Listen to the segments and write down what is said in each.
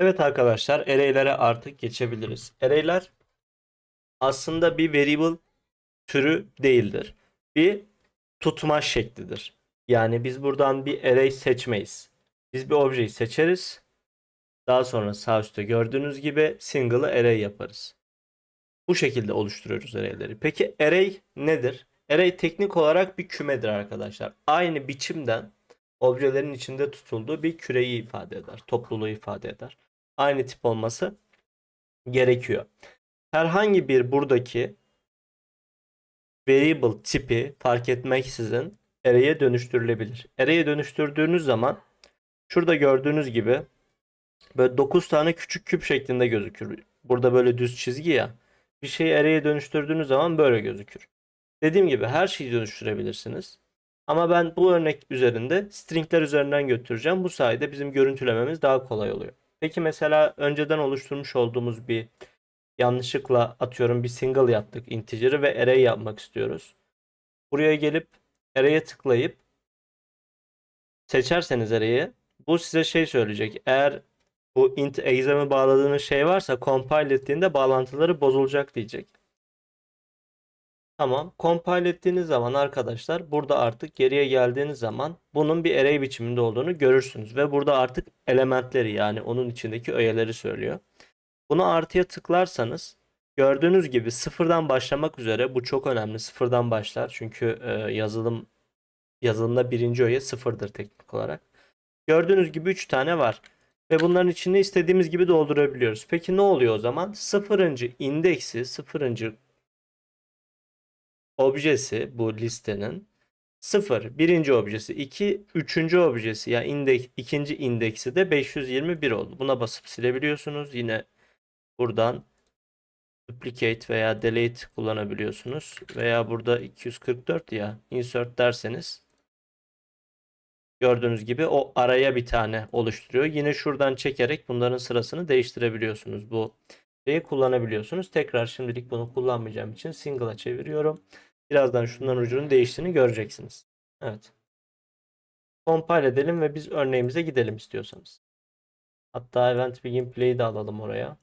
Evet arkadaşlar, array'lere artık geçebiliriz. Array'ler aslında bir variable türü değildir. Bir tutmaç şeklidir. Yani biz buradan bir array seçmeyiz. Biz bir objeyi seçeriz. Daha sonra sağ üstte gördüğünüz gibi single array yaparız. Bu şekilde oluşturuyoruz array'leri. Peki array nedir? Array teknik olarak bir kümedir arkadaşlar. Aynı biçimden objelerin içinde tutulduğu bir küreyi ifade eder. Topluluğu ifade eder. Aynı tip olması gerekiyor. Herhangi bir buradaki variable tipi fark etmeksizin array'e dönüştürülebilir. Array'e dönüştürdüğünüz zaman şurada gördüğünüz gibi böyle 9 tane küçük küp şeklinde gözükür. Burada böyle düz çizgi ya. Bir şeyi array'e dönüştürdüğünüz zaman böyle gözükür. Dediğim gibi her şeyi dönüştürebilirsiniz. Ama ben bu örnek üzerinde stringler üzerinden götüreceğim. Bu sayede bizim görüntülememiz daha kolay oluyor. Peki mesela önceden oluşturmuş olduğumuz bir yanlışlıkla atıyorum bir single yaptık integer'ı ve array yapmak istiyoruz. Buraya gelip array'e tıklayıp seçerseniz array'i bu size şey söyleyecek. Eğer bu int exam'e bağladığınız şey varsa compile ettiğinde bağlantıları bozulacak diyecek. Tamam. Compile ettiğiniz zaman arkadaşlar burada artık geriye geldiğiniz zaman bunun bir array biçiminde olduğunu görürsünüz. Ve burada artık elementleri yani onun içindeki öğeleri söylüyor. Bunu artıya tıklarsanız gördüğünüz gibi sıfırdan başlamak üzere bu çok önemli. Sıfırdan başlar. Çünkü e, yazılım yazılımda birinci öğe sıfırdır teknik olarak. Gördüğünüz gibi 3 tane var. Ve bunların içini istediğimiz gibi doldurabiliyoruz. Peki ne oluyor o zaman? Sıfırıncı indeksi, sıfırıncı objesi bu listenin 0 birinci objesi 2 üçüncü objesi ya indeks ikinci indeksi de 521 oldu. Buna basıp silebiliyorsunuz. Yine buradan duplicate veya delete kullanabiliyorsunuz. Veya burada 244 ya insert derseniz gördüğünüz gibi o araya bir tane oluşturuyor. Yine şuradan çekerek bunların sırasını değiştirebiliyorsunuz. Bu şeyi kullanabiliyorsunuz. Tekrar şimdilik bunu kullanmayacağım için single'a çeviriyorum. Birazdan şunların ucunun değiştiğini göreceksiniz. Evet. Compile edelim ve biz örneğimize gidelim istiyorsanız. Hatta event begin play'i de alalım oraya.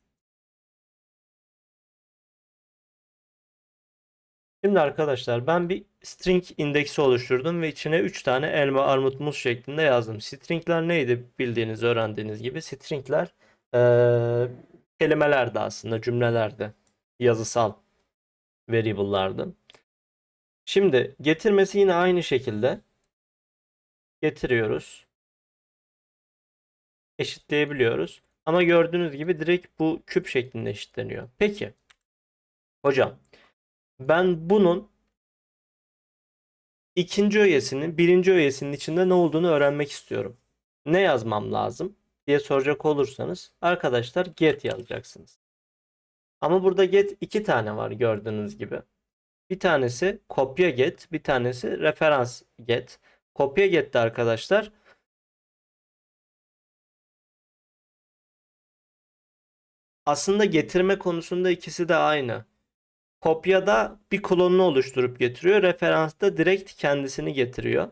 Şimdi arkadaşlar ben bir string indeksi oluşturdum ve içine 3 tane elma, armut, muz şeklinde yazdım. Stringler neydi bildiğiniz, öğrendiğiniz gibi. Stringler ee, kelimelerdi aslında, cümlelerdi. Yazısal variable'lardı. Şimdi getirmesi yine aynı şekilde getiriyoruz. Eşitleyebiliyoruz. Ama gördüğünüz gibi direkt bu küp şeklinde eşitleniyor. Peki. Hocam ben bunun ikinci öğesinin birinci öğesinin içinde ne olduğunu öğrenmek istiyorum. Ne yazmam lazım diye soracak olursanız arkadaşlar get yazacaksınız. Ama burada get iki tane var gördüğünüz gibi. Bir tanesi kopya get, bir tanesi referans get. Kopya get'te arkadaşlar aslında getirme konusunda ikisi de aynı. Kopyada bir klonunu oluşturup getiriyor. Referansta direkt kendisini getiriyor.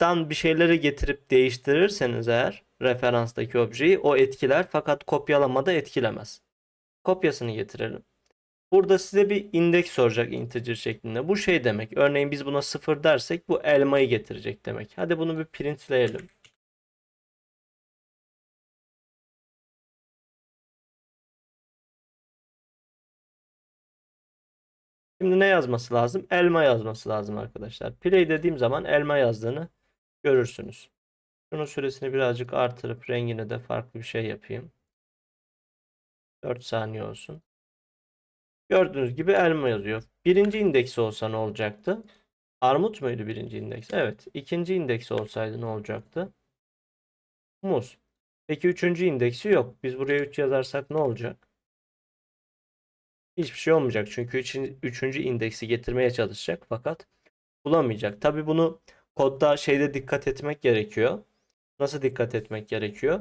Referanstan bir şeyleri getirip değiştirirseniz eğer referanstaki objeyi o etkiler fakat kopyalamada etkilemez. Kopyasını getirelim. Burada size bir indeks soracak integer şeklinde. Bu şey demek. Örneğin biz buna 0 dersek bu elmayı getirecek demek. Hadi bunu bir printleyelim. Şimdi ne yazması lazım? Elma yazması lazım arkadaşlar. Play dediğim zaman elma yazdığını görürsünüz. Şunun süresini birazcık artırıp rengine de farklı bir şey yapayım. 4 saniye olsun. Gördüğünüz gibi elma yazıyor. Birinci indeksi olsa ne olacaktı? Armut muydu birinci indeks? Evet. İkinci indeksi olsaydı ne olacaktı? Muz. Peki üçüncü indeksi yok. Biz buraya 3 yazarsak ne olacak? Hiçbir şey olmayacak. Çünkü üçün, üçüncü indeksi getirmeye çalışacak fakat bulamayacak. Tabi bunu kodda şeyde dikkat etmek gerekiyor. Nasıl dikkat etmek gerekiyor?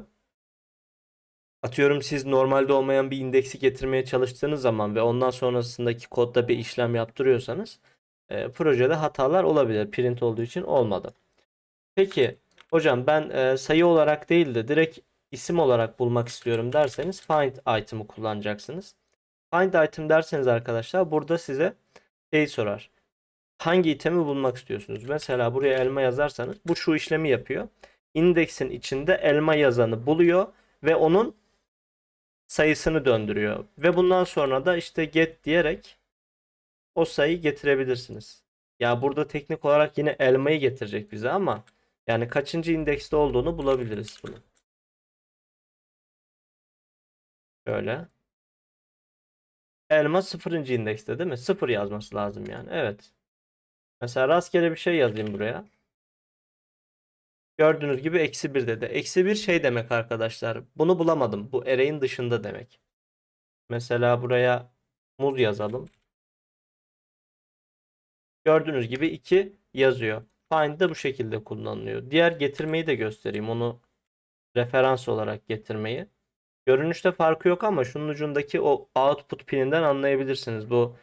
Atıyorum siz normalde olmayan bir indeksi getirmeye çalıştığınız zaman ve ondan sonrasındaki kodda bir işlem yaptırıyorsanız e, projede hatalar olabilir. Print olduğu için olmadı. Peki hocam ben e, sayı olarak değil de direkt isim olarak bulmak istiyorum derseniz find item'ı kullanacaksınız. Find item derseniz arkadaşlar burada size şey sorar. Hangi itemi bulmak istiyorsunuz? Mesela buraya elma yazarsanız bu şu işlemi yapıyor. İndeksin içinde elma yazanı buluyor ve onun sayısını döndürüyor. Ve bundan sonra da işte get diyerek o sayıyı getirebilirsiniz. Ya burada teknik olarak yine elmayı getirecek bize ama yani kaçıncı indekste olduğunu bulabiliriz bunu. Şöyle. Elma sıfırıncı indekste değil mi? Sıfır yazması lazım yani. Evet. Mesela rastgele bir şey yazayım buraya. Gördüğünüz gibi eksi 1 dedi. Eksi 1 şey demek arkadaşlar. Bunu bulamadım. Bu array'in dışında demek. Mesela buraya muz yazalım. Gördüğünüz gibi 2 yazıyor. Find de bu şekilde kullanılıyor. Diğer getirmeyi de göstereyim. Onu referans olarak getirmeyi. Görünüşte farkı yok ama şunun ucundaki o output pininden anlayabilirsiniz. Bu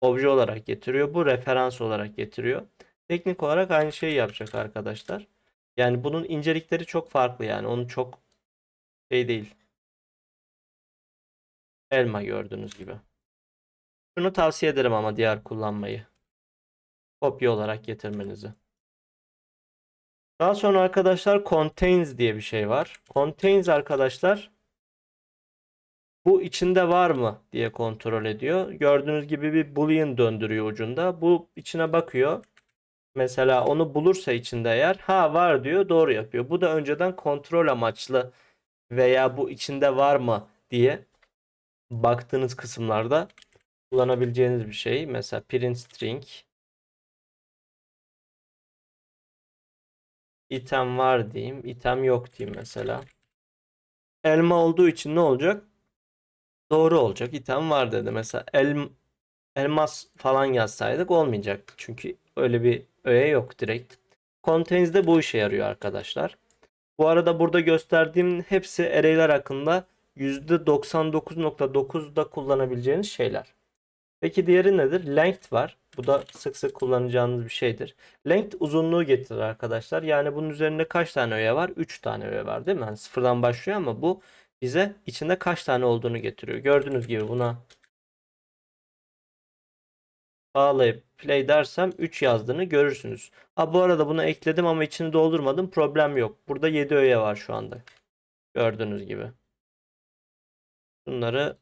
obje olarak getiriyor. Bu referans olarak getiriyor. Teknik olarak aynı şeyi yapacak arkadaşlar. Yani bunun incelikleri çok farklı yani. Onu çok şey değil. Elma gördüğünüz gibi. Şunu tavsiye ederim ama diğer kullanmayı. Kopya olarak getirmenizi. Daha sonra arkadaşlar contains diye bir şey var. Contains arkadaşlar bu içinde var mı diye kontrol ediyor. Gördüğünüz gibi bir boolean döndürüyor ucunda. Bu içine bakıyor. Mesela onu bulursa içinde eğer ha var diyor doğru yapıyor. Bu da önceden kontrol amaçlı veya bu içinde var mı diye baktığınız kısımlarda kullanabileceğiniz bir şey. Mesela print string item var diyeyim. item yok diyeyim mesela. Elma olduğu için ne olacak? Doğru olacak. item var dedi. Mesela el, elmas falan yazsaydık olmayacaktı. Çünkü öyle bir öğe yok direkt. Contains'de bu işe yarıyor arkadaşlar. Bu arada burada gösterdiğim hepsi array'ler hakkında %99.9'da kullanabileceğiniz şeyler. Peki diğeri nedir? Length var. Bu da sık sık kullanacağınız bir şeydir. Length uzunluğu getirir arkadaşlar. Yani bunun üzerinde kaç tane öğe var? 3 tane öğe var değil mi? Yani sıfırdan başlıyor ama bu bize içinde kaç tane olduğunu getiriyor. Gördüğünüz gibi buna bağlayıp play dersem 3 yazdığını görürsünüz. Ha bu arada bunu ekledim ama içini doldurmadım. Problem yok. Burada 7 öğe var şu anda. Gördüğünüz gibi. Bunları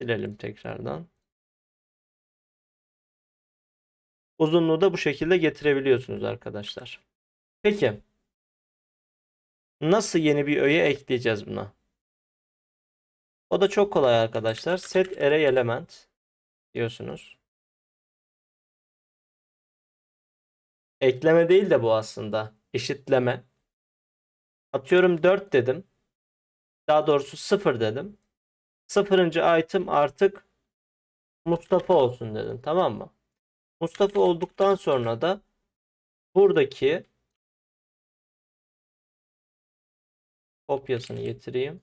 silelim tekrardan. Uzunluğu da bu şekilde getirebiliyorsunuz arkadaşlar. Peki. Nasıl yeni bir öğe ekleyeceğiz buna? O da çok kolay arkadaşlar. Set array element diyorsunuz. Ekleme değil de bu aslında. Eşitleme. Atıyorum 4 dedim. Daha doğrusu 0 dedim. Sıfırıncı item artık Mustafa olsun dedim. Tamam mı? Mustafa olduktan sonra da buradaki kopyasını getireyim.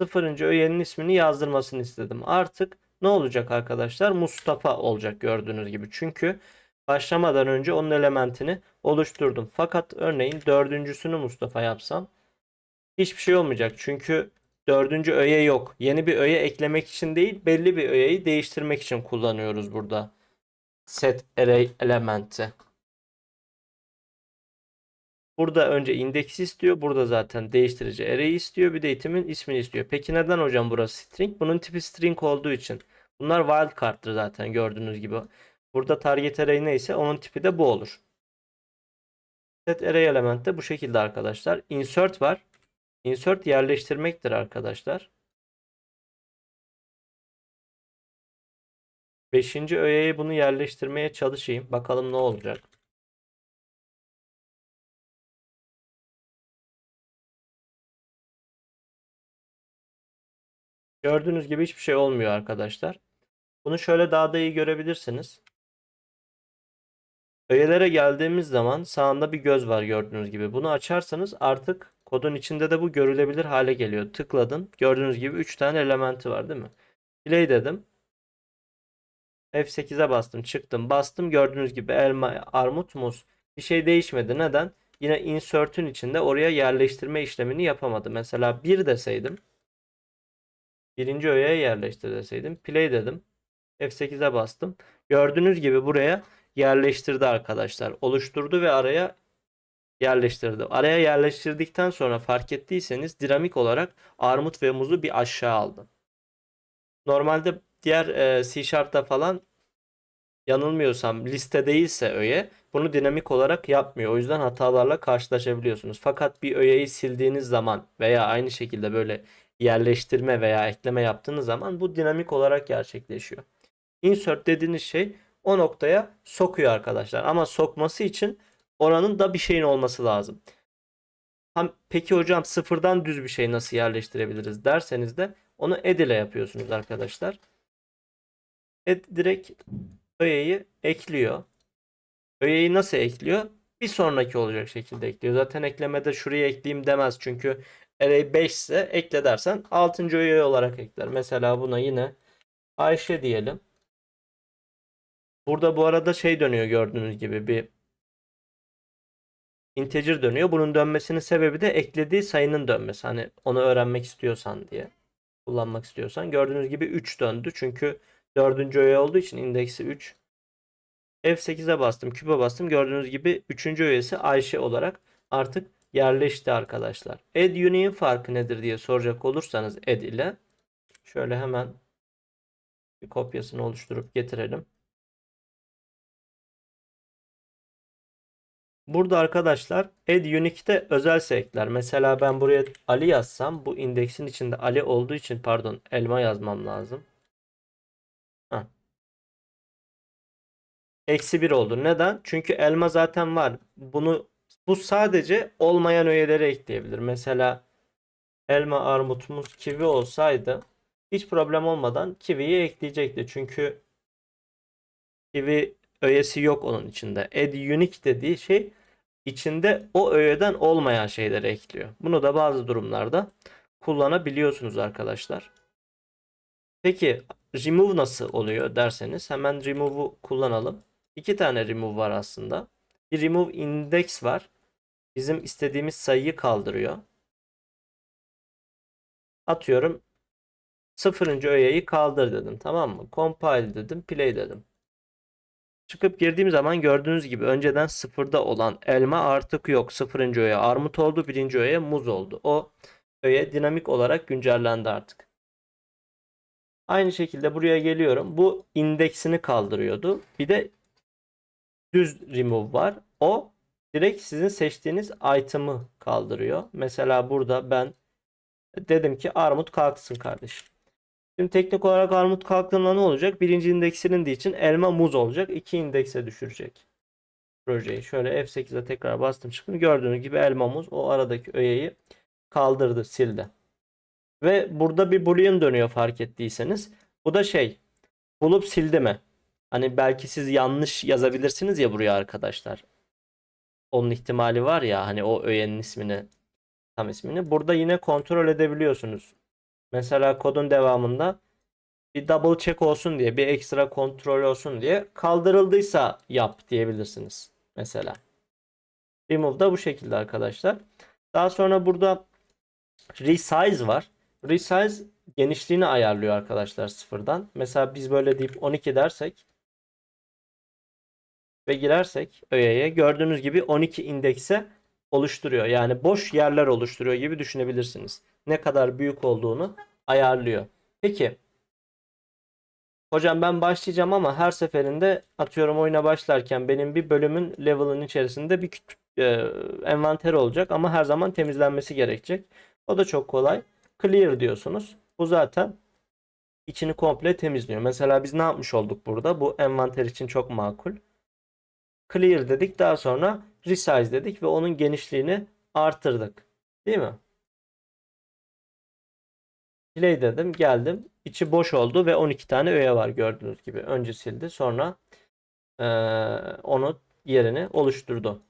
Sıfırıncı öğenin ismini yazdırmasını istedim. Artık ne olacak arkadaşlar? Mustafa olacak gördüğünüz gibi. Çünkü başlamadan önce onun elementini oluşturdum. Fakat örneğin dördüncüsünü Mustafa yapsam hiçbir şey olmayacak. Çünkü dördüncü öğe yok. Yeni bir öğe eklemek için değil belli bir öğeyi değiştirmek için kullanıyoruz burada. Set array elementi. Burada önce indeksi istiyor. Burada zaten değiştirici array istiyor. Bir de itemin ismini istiyor. Peki neden hocam burası string? Bunun tipi string olduğu için. Bunlar wildcard'tır zaten gördüğünüz gibi. Burada target array neyse onun tipi de bu olur. Set array element de bu şekilde arkadaşlar. Insert var. Insert yerleştirmektir arkadaşlar. Beşinci öğeye bunu yerleştirmeye çalışayım. Bakalım ne olacak. Gördüğünüz gibi hiçbir şey olmuyor arkadaşlar. Bunu şöyle daha da iyi görebilirsiniz. Öğelere geldiğimiz zaman sağında bir göz var gördüğünüz gibi. Bunu açarsanız artık kodun içinde de bu görülebilir hale geliyor. Tıkladın. Gördüğünüz gibi 3 tane elementi var değil mi? Play dedim. F8'e bastım. Çıktım. Bastım. Gördüğünüz gibi elma, armut, muz. Bir şey değişmedi. Neden? yine insert'ün içinde oraya yerleştirme işlemini yapamadı. Mesela 1 deseydim birinci öğeye yerleştir deseydim play dedim. F8'e bastım. Gördüğünüz gibi buraya yerleştirdi arkadaşlar. Oluşturdu ve araya yerleştirdi. Araya yerleştirdikten sonra fark ettiyseniz dinamik olarak armut ve muzu bir aşağı aldı. Normalde diğer e, C Sharp'ta falan yanılmıyorsam liste değilse öğe bunu dinamik olarak yapmıyor. O yüzden hatalarla karşılaşabiliyorsunuz. Fakat bir öğeyi sildiğiniz zaman veya aynı şekilde böyle yerleştirme veya ekleme yaptığınız zaman bu dinamik olarak gerçekleşiyor. Insert dediğiniz şey o noktaya sokuyor arkadaşlar. Ama sokması için oranın da bir şeyin olması lazım. Peki hocam sıfırdan düz bir şey nasıl yerleştirebiliriz derseniz de onu add ile yapıyorsunuz arkadaşlar. Add direkt öğeyi ekliyor. Öğeyi nasıl ekliyor? Bir sonraki olacak şekilde ekliyor. Zaten eklemede şuraya ekleyeyim demez. Çünkü array 5 ise ekle dersen 6. öğe olarak ekler. Mesela buna yine Ayşe diyelim. Burada bu arada şey dönüyor gördüğünüz gibi bir integer dönüyor. Bunun dönmesinin sebebi de eklediği sayının dönmesi. Hani onu öğrenmek istiyorsan diye kullanmak istiyorsan. Gördüğünüz gibi 3 döndü. Çünkü dördüncü öğe olduğu için indeksi 3. F8'e bastım, küpe bastım. Gördüğünüz gibi 3. öğesi Ayşe olarak artık yerleşti arkadaşlar. Add union farkı nedir diye soracak olursanız add ile şöyle hemen bir kopyasını oluşturup getirelim. Burada arkadaşlar add unique'te özelse ekler. Mesela ben buraya Ali yazsam bu indeksin içinde Ali olduğu için pardon elma yazmam lazım. Eksi 1 oldu. Neden? Çünkü elma zaten var. Bunu bu sadece olmayan öğeleri ekleyebilir. Mesela elma, armut, muz, kivi olsaydı hiç problem olmadan kiviyi ekleyecekti. Çünkü kivi öğesi yok onun içinde. Add unique dediği şey içinde o öğeden olmayan şeyleri ekliyor. Bunu da bazı durumlarda kullanabiliyorsunuz arkadaşlar. Peki remove nasıl oluyor derseniz hemen remove'u kullanalım. İki tane remove var aslında. Bir remove index var. Bizim istediğimiz sayıyı kaldırıyor. Atıyorum sıfırıncı öğeyi kaldır dedim tamam mı? Compile dedim play dedim. Çıkıp girdiğim zaman gördüğünüz gibi önceden sıfırda olan elma artık yok. Sıfırıncı öğe armut oldu. Birinci öğe muz oldu. O öğe dinamik olarak güncellendi artık. Aynı şekilde buraya geliyorum. Bu indeksini kaldırıyordu. Bir de düz remove var. O direkt sizin seçtiğiniz item'ı kaldırıyor. Mesela burada ben dedim ki armut kalksın kardeşim. Şimdi teknik olarak armut kalktığında ne olacak? Birinci indeksinin de için elma muz olacak. İki indekse düşürecek projeyi. Şöyle F8'e tekrar bastım çıktım. Gördüğünüz gibi elma muz o aradaki öğeyi kaldırdı, sildi. Ve burada bir boolean dönüyor fark ettiyseniz. Bu da şey bulup sildi mi? Hani belki siz yanlış yazabilirsiniz ya buraya arkadaşlar. Onun ihtimali var ya hani o öğenin ismini tam ismini. Burada yine kontrol edebiliyorsunuz. Mesela kodun devamında bir double check olsun diye bir ekstra kontrol olsun diye kaldırıldıysa yap diyebilirsiniz. Mesela. Remove da bu şekilde arkadaşlar. Daha sonra burada resize var. Resize genişliğini ayarlıyor arkadaşlar sıfırdan. Mesela biz böyle deyip 12 dersek ve girersek öğeye gördüğünüz gibi 12 indekse oluşturuyor. Yani boş yerler oluşturuyor gibi düşünebilirsiniz. Ne kadar büyük olduğunu ayarlıyor. Peki Hocam ben başlayacağım ama her seferinde atıyorum oyuna başlarken benim bir bölümün level'ın içerisinde bir e, envanter olacak ama her zaman temizlenmesi gerekecek. O da çok kolay. Clear diyorsunuz. Bu zaten içini komple temizliyor. Mesela biz ne yapmış olduk burada? Bu envanter için çok makul. Clear dedik. Daha sonra resize dedik ve onun genişliğini artırdık. Değil mi? Play dedim. Geldim. İçi boş oldu ve 12 tane öğe var gördüğünüz gibi. Önce sildi. Sonra eee, onu yerini oluşturdu.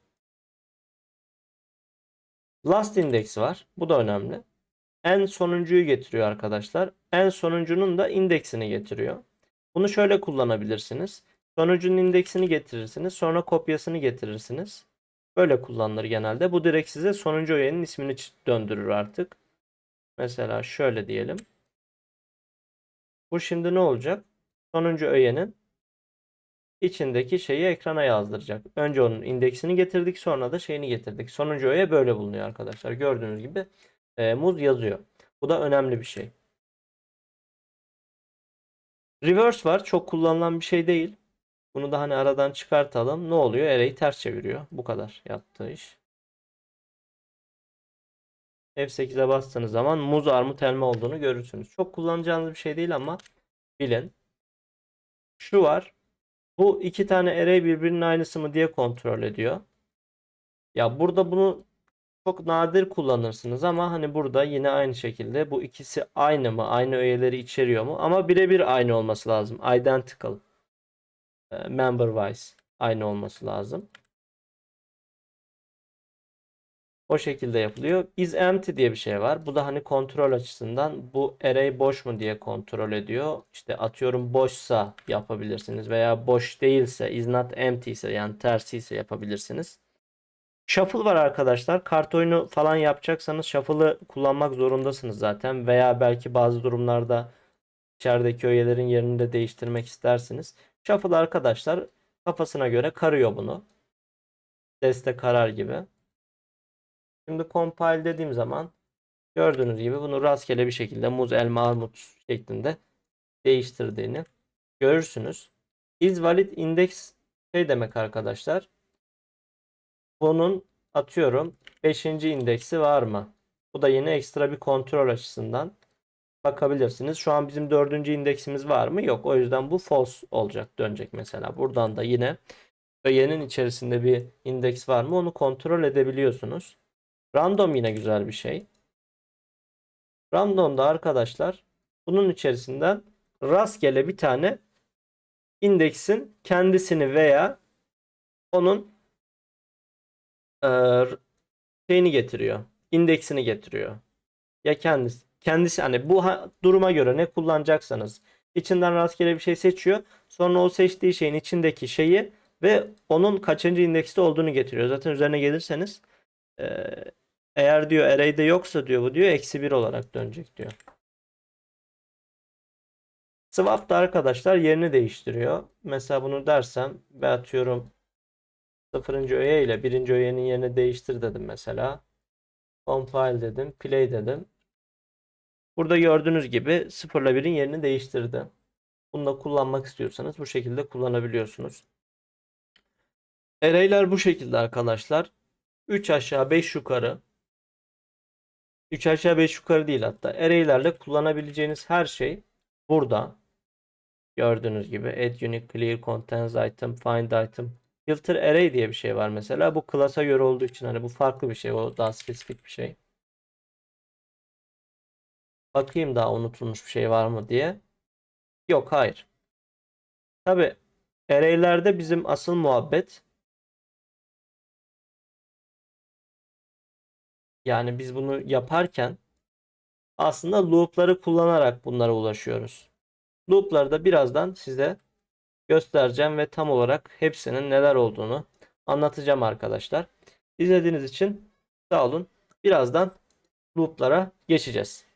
Last index var. Bu da önemli. En sonuncuyu getiriyor arkadaşlar. En sonuncunun da indeksini getiriyor. Bunu şöyle kullanabilirsiniz. Sonucun indeksini getirirsiniz. Sonra kopyasını getirirsiniz. Böyle kullanılır genelde. Bu direkt size sonuncu öğenin ismini döndürür artık. Mesela şöyle diyelim. Bu şimdi ne olacak? Sonuncu öğenin içindeki şeyi ekrana yazdıracak. Önce onun indeksini getirdik, sonra da şeyini getirdik. Sonuncu öğe böyle bulunuyor arkadaşlar. Gördüğünüz gibi e, muz yazıyor. Bu da önemli bir şey. Reverse var. Çok kullanılan bir şey değil. Bunu da hani aradan çıkartalım. Ne oluyor? Array'i ters çeviriyor. Bu kadar yaptığı iş. F8'e bastığınız zaman muz armut elma olduğunu görürsünüz. Çok kullanacağınız bir şey değil ama bilin. Şu var. Bu iki tane array birbirinin aynısı mı diye kontrol ediyor. Ya burada bunu çok nadir kullanırsınız ama hani burada yine aynı şekilde bu ikisi aynı mı? Aynı öğeleri içeriyor mu? Ama birebir aynı olması lazım. Identical. Member wise aynı olması lazım. O şekilde yapılıyor. Is empty diye bir şey var. Bu da hani kontrol açısından bu array boş mu diye kontrol ediyor. İşte atıyorum boşsa yapabilirsiniz veya boş değilse is not empty ise yani tersi ise yapabilirsiniz. Shuffle var arkadaşlar. Kart oyunu falan yapacaksanız shuffle'ı kullanmak zorundasınız zaten veya belki bazı durumlarda içerideki öğelerin yerini de değiştirmek istersiniz. Shuffle arkadaşlar kafasına göre karıyor bunu. Deste karar gibi. Şimdi compile dediğim zaman gördüğünüz gibi bunu rastgele bir şekilde muz, elma, armut şeklinde değiştirdiğini görürsünüz. Is valid index şey demek arkadaşlar. Bunun atıyorum 5. indeksi var mı? Bu da yine ekstra bir kontrol açısından bakabilirsiniz. Şu an bizim 4. indeksimiz var mı? Yok. O yüzden bu false olacak dönecek mesela. Buradan da yine öğenin içerisinde bir indeks var mı? Onu kontrol edebiliyorsunuz. Random yine güzel bir şey. Random'da arkadaşlar bunun içerisinden rastgele bir tane indeksin kendisini veya onun şeyini getiriyor. indeksini getiriyor. Ya kendisi kendisi hani bu duruma göre ne kullanacaksanız içinden rastgele bir şey seçiyor. Sonra o seçtiği şeyin içindeki şeyi ve onun kaçıncı indekste olduğunu getiriyor. Zaten üzerine gelirseniz eee, eğer diyor array'de yoksa diyor bu diyor eksi 1 olarak dönecek diyor. Swap da arkadaşlar yerini değiştiriyor. Mesela bunu dersem ve atıyorum 0. öğe ile 1. öğenin yerini değiştir dedim mesela. Compile dedim. Play dedim. Burada gördüğünüz gibi 0 ile 1'in yerini değiştirdi. Bunu da kullanmak istiyorsanız bu şekilde kullanabiliyorsunuz. Array'ler bu şekilde arkadaşlar. 3 aşağı 5 yukarı 3 aşağı 5 yukarı değil hatta. Array'lerle kullanabileceğiniz her şey burada. Gördüğünüz gibi add unique, clear, contains item, find item. Filter array diye bir şey var mesela. Bu class'a göre olduğu için hani bu farklı bir şey. O daha spesifik bir şey. Bakayım daha unutulmuş bir şey var mı diye. Yok hayır. Tabi array'lerde bizim asıl muhabbet yani biz bunu yaparken aslında loop'ları kullanarak bunlara ulaşıyoruz. Loop'ları da birazdan size göstereceğim ve tam olarak hepsinin neler olduğunu anlatacağım arkadaşlar. İzlediğiniz için sağ olun. Birazdan loop'lara geçeceğiz.